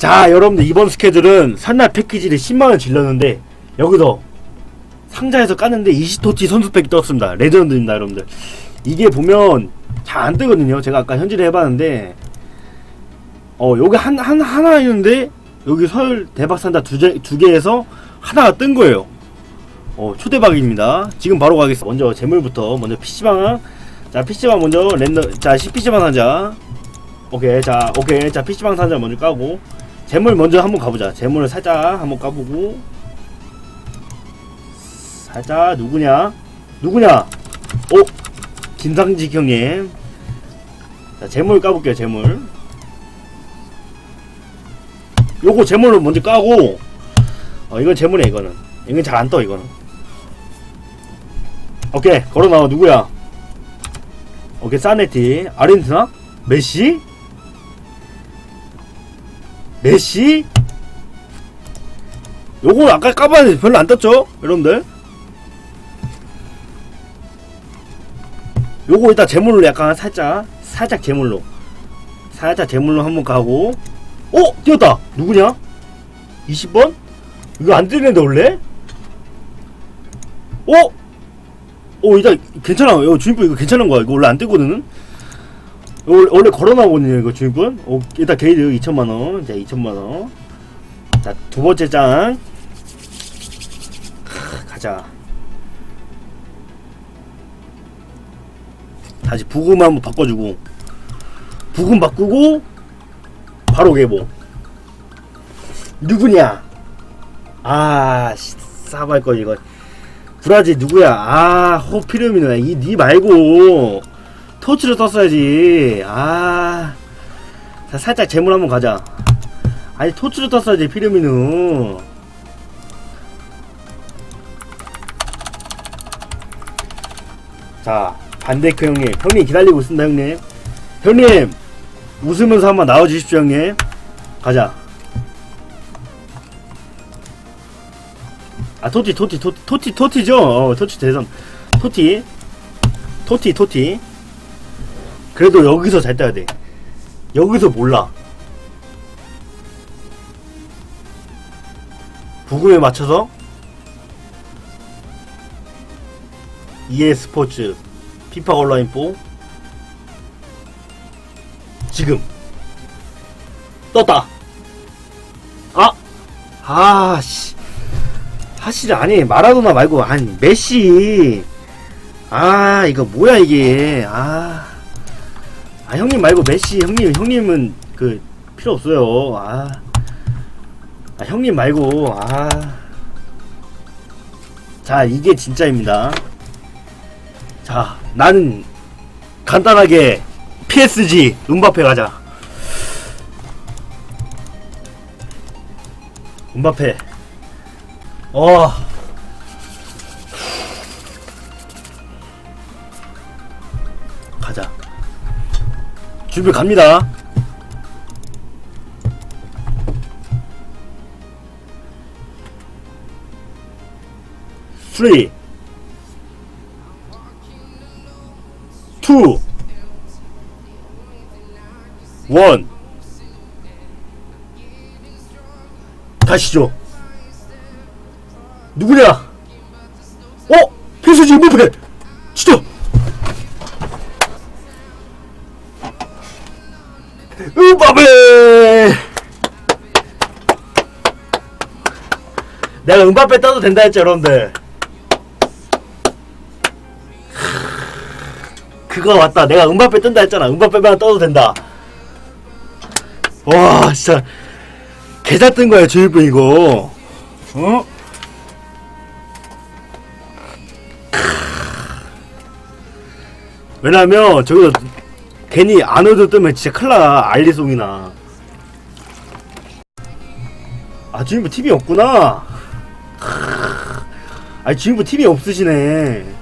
자 여러분들 이번 스케줄은 설날 패키지를 10만원 질렀는데 여기서 상자에서 깠는데 20토치 선수팩이 떴습니다. 레전드입니다 여러분들. 이게 보면 잘 안 뜨거든요. 제가 아까 현질을 해봤는데 어 여기 한, 한 하나 있는데 여기 설 대박산다 두, 개- 두 개에서 하나가 뜬 거예요. 어 초대박입니다. 지금 바로 가겠습니다. 먼저 재물부터. 먼저 PC방. 자 PC방 먼저 랜덤 자 PC방 상자. 오케이 자 오케이. 자 PC방 상자 먼저 까고 재물 먼저 한번 가보자. 재물을 살짝 한번 까보고. 살짝 누구냐? 누구냐? 오 김상직 형님. 자 재물 까볼게요 재물. 요거 재물로 먼저 까고. 어 이건 재물이야 이거는. 이건 잘 안 떠 이거는. 오케이 걸어 나와. 누구야? 오케이 사네티. 아르헨티나? 메시 메시? 요거 아까 까봤는데 별로 안 떴죠? 여러분들? 요거 일단 재물로 약간 살짝 살짝 재물로. 살짝 재물로 한번 가고. 어? 뛰었다. 누구냐? 20번? 이거 안 뜨는데 원래? 어? 어 일단 괜찮아. 이거 주인분 이거 괜찮은 거야. 이거 원래 안 이거 원래, 원래 걸어 나오거든요 이거 주인분 어, 일단 게이드 2천만원. 자 2천만원. 자 두 번째 장. 크, 가자. 다시 부금 한번 바꿔주고. 부금 바꾸고 바로 개보 누구냐? 아 씨, 싸발 거 이거. 브라질 누구야? 아 호피르미노야 이니 말고 토치를 떴어야지. 아. 자, 살짝 재물 한번 가자. 아니 토치를 떴어야지 피르미노 자 반데크 형님. 형님 기다리고 있습니다 형님. 형님 웃으면서 한번 나와주십시오 형님. 가자. 아 토티 토티 토티 토티 토티죠? 어 토티 대선. 토티. 토티 토티 그래도 여기서 잘 떠야 돼. 여기서 몰라. 부금에 맞춰서 EA 스포츠 피파 온라인 4 지금. 떴다. 아 아씨. 사실 아니 마라도나 말고 아니 메시. 아 이거 뭐야 이게. 아, 아 형님 말고 메시 형님 형님은 그 필요 없어요. 아, 아 형님 말고 아 자 이게 진짜입니다. 자 나는 간단하게 PSG 음바페 가자. 음바페. 어. 준비 갑니다. 원. 가시죠. 누구냐? 어? PSG 음바페! 진짜! 음바페! 내가 음바페 떠도 된다 했죠 여러분들. 그거 맞다. 내가 음바페 뜬다 했잖아. 음바페만 떠도 된다. 와 진짜. 개잘 뜬 거야 주일분 이거. 어? 왜냐면 저기서 괜히 안으로 뜨면 진짜 큰일나 알리송이나. 아 주인분 TV 없구나. 아니 주인분 TV 없으시네